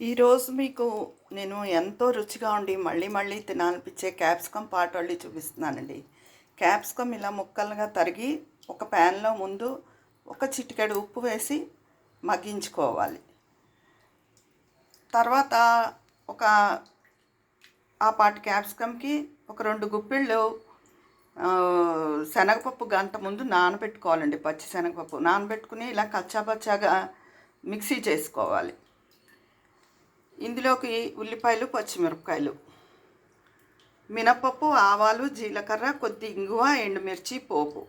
ఈరోజు మీకు నేను ఎంతో రుచిగా ఉండి మళ్ళీ మళ్ళీ తినాలనిపించే క్యాప్సికమ్ పాటోళ్ళి చూపిస్తున్నానండి. క్యాప్సికమ్ ఇలా ముక్కలుగా తరిగి ఒక ప్యాన్లో ముందు ఒక చిటికెడు ఉప్పు వేసి మగ్గించుకోవాలి. తర్వాత ఒక ఆ పాటి క్యాప్సికమ్కి ఒక రెండు గుప్పిళ్ళు శనగపప్పు గంట ముందు నానబెట్టుకోవాలండి పచ్చి శనగపప్పు. నానబెట్టుకుని ఇలా కచ్చాపచ్చాగా మిక్సీ చేసుకోవాలి. ఇందులోకి ఉల్లిపాయలు పచ్చిమిరపకాయలు. మినపప్పు ఆవాలు జీలకర్ర కొద్ది ఇంగువ ఎండుమిర్చి పోపు.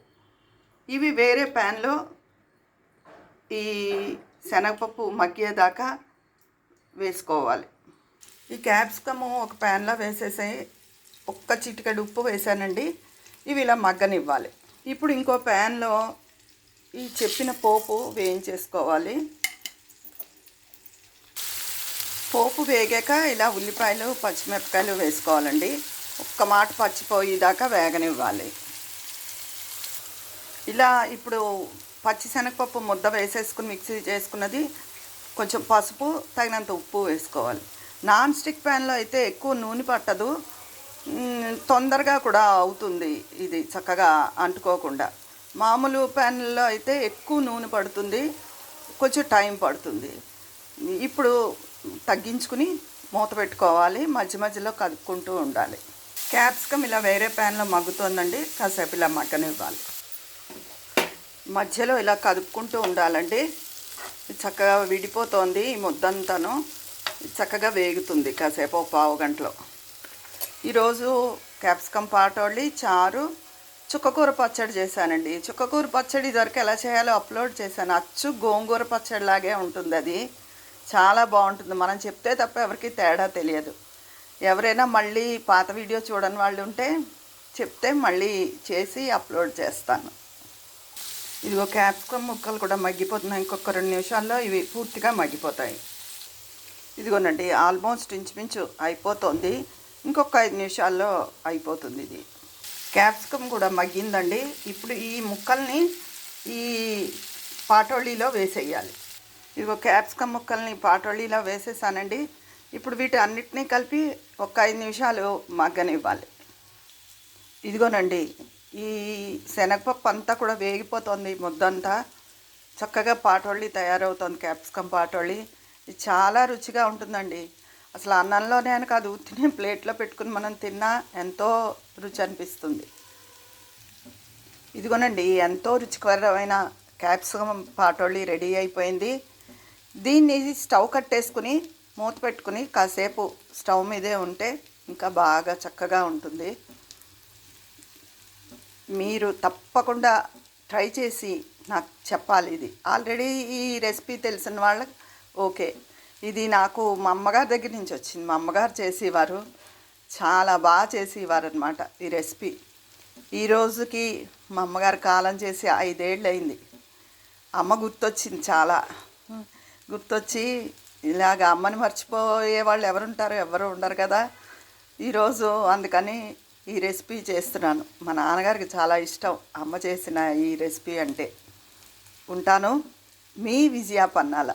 ఇవి వేరే ప్యాన్లో ఈ శనగపప్పు మగ్గేదాకా వేసుకోవాలి. ఈ క్యాప్సికము ఒక ప్యాన్లో వేసేసి ఒక్క చిటికెడు ఉప్పు వేసానండి. ఇవి ఇలా మగ్గనివ్వాలి. ఇప్పుడు ఇంకో ప్యాన్లో ఈ చెప్పిన పోపు వేయించేసుకోవాలి. పోపు వేగాక ఇలా ఉల్లిపాయలు పచ్చిమిరపకాయలు వేసుకోవాలండి. ఒక్క మాట పచ్చిపోయేదాకా వేగనివ్వాలి. ఇలా ఇప్పుడు పచ్చిశనగపప్పు ముద్ద వేసేసుకుని మిక్సీ చేసుకున్నది కొంచెం పసుపు తగినంత ఉప్పు వేసుకోవాలి. నాన్ స్టిక్ ప్యాన్లో అయితే ఎక్కువ నూనె పట్టదు. తొందరగా కూడా అవుతుంది ఇది చక్కగా అంటుకోకుండా. మామూలు ప్యాన్లో అయితే ఎక్కువ నూనె పడుతుంది కొంచెం టైం పడుతుంది. ఇప్పుడు తగ్గించుకుని మూత పెట్టుకోవాలి. మధ్య మధ్యలో కదుపుకుంటూ ఉండాలి. క్యాప్సికమ్ ఇలా వేరే ప్యాన్లో మగ్గుతుందండి. కాసేపు ఇలా మగ్గనివ్వాలి. మధ్యలో ఇలా కదుపుకుంటూ ఉండాలండి. చక్కగా విడిపోతోంది ఈ ముద్దంతాను. చక్కగా వేగుతుంది కాసేపు పావు గంటలో. ఈరోజు క్యాప్సికమ్ పాటోళ్ళి చారు చుక్కకూర పచ్చడి చేశానండి. చుక్కకూర పచ్చడి ఇదివరకు ఎలా చేయాలో అప్లోడ్ చేశాను. అచ్చు గోంగూర పచ్చడి లాగే ఉంటుంది అది చాలా బాగుంటుంది. మనం చెప్తే తప్ప ఎవరికి తేడా తెలియదు. ఎవరైనా మళ్ళీ పాత వీడియో చూడని వాళ్ళు ఉంటే చెప్తే మళ్ళీ చేసి అప్లోడ్ చేస్తాను. ఇదిగో క్యాప్సికమ్ ముక్కలు కూడా మగ్గిపోతున్నాయి. ఇంకొక రెండు నిమిషాల్లో ఇవి పూర్తిగా మగ్గిపోతాయి. ఇదిగోనండి ఆల్మోస్ట్ ఇంచుమించు అయిపోతుంది. ఇంకొక ఐదు నిమిషాల్లో అయిపోతుంది ఇది. క్యాప్సికమ్ కూడా మగ్గిందండి. ఇప్పుడు ఈ ముక్కల్ని ఈ పాటోళీలో వేసేయాలి. ఇదిగో క్యాప్సికమ్ ముక్కల్ని పాటోళీలో వేసేసానండి. ఇప్పుడు వీటి అన్నిటినీ కలిపి ఒక ఐదు నిమిషాలు మగ్గనివ్వాలి. ఇదిగోనండి ఈ శనగపప్పు అంతా కూడా వేగిపోతుంది ముద్దంతా. చక్కగా పాటోళ్ళి తయారవుతుంది క్యాప్సికమ్ పాటోళ్ళి. ఇది చాలా రుచిగా ఉంటుందండి. అసలు అన్నంలోనే అని కాదు తినే ప్లేట్లో పెట్టుకుని మనం తిన్నా ఎంతో రుచి అనిపిస్తుంది. ఇదిగోనండి ఎంతో రుచికరమైన క్యాప్సికమ్ పాటోళ్ళి రెడీ అయిపోయింది. దీన్ని స్టవ్ కట్టేసుకుని మూత పెట్టుకుని కాసేపు స్టవ్ మీదే ఉంటే ఇంకా బాగా చక్కగా ఉంటుంది. మీరు తప్పకుండా ట్రై చేసి నాకు చెప్పాలి ఇది. ఆల్రెడీ ఈ రెసిపీ తెలిసిన వాళ్ళకి ఓకే. ఇది నాకు మా అమ్మగారి దగ్గర నుంచి వచ్చింది. మా అమ్మగారు చేసేవారు. చాలా బాగా చేసేవారు అనమాట ఈ రెసిపీ. ఈ రోజుకి మా అమ్మగారు కాలం చేసి ఐదేళ్ళు అయింది అమ్మ గుర్తొచ్చింది చాలా. గుర్తొచ్చి ఇలాగ అమ్మని మర్చిపోయే వాళ్ళు ఎవరుంటారు ఎవరు ఉండరు కదా. ఈరోజు అందుకని ఈ రెసిపీ చేస్తున్నాను. మా నాన్నగారికి చాలా ఇష్టం అమ్మ చేసిన ఈ రెసిపీ అంటే. ఉంటాను. మీ విజయ పన్నాల.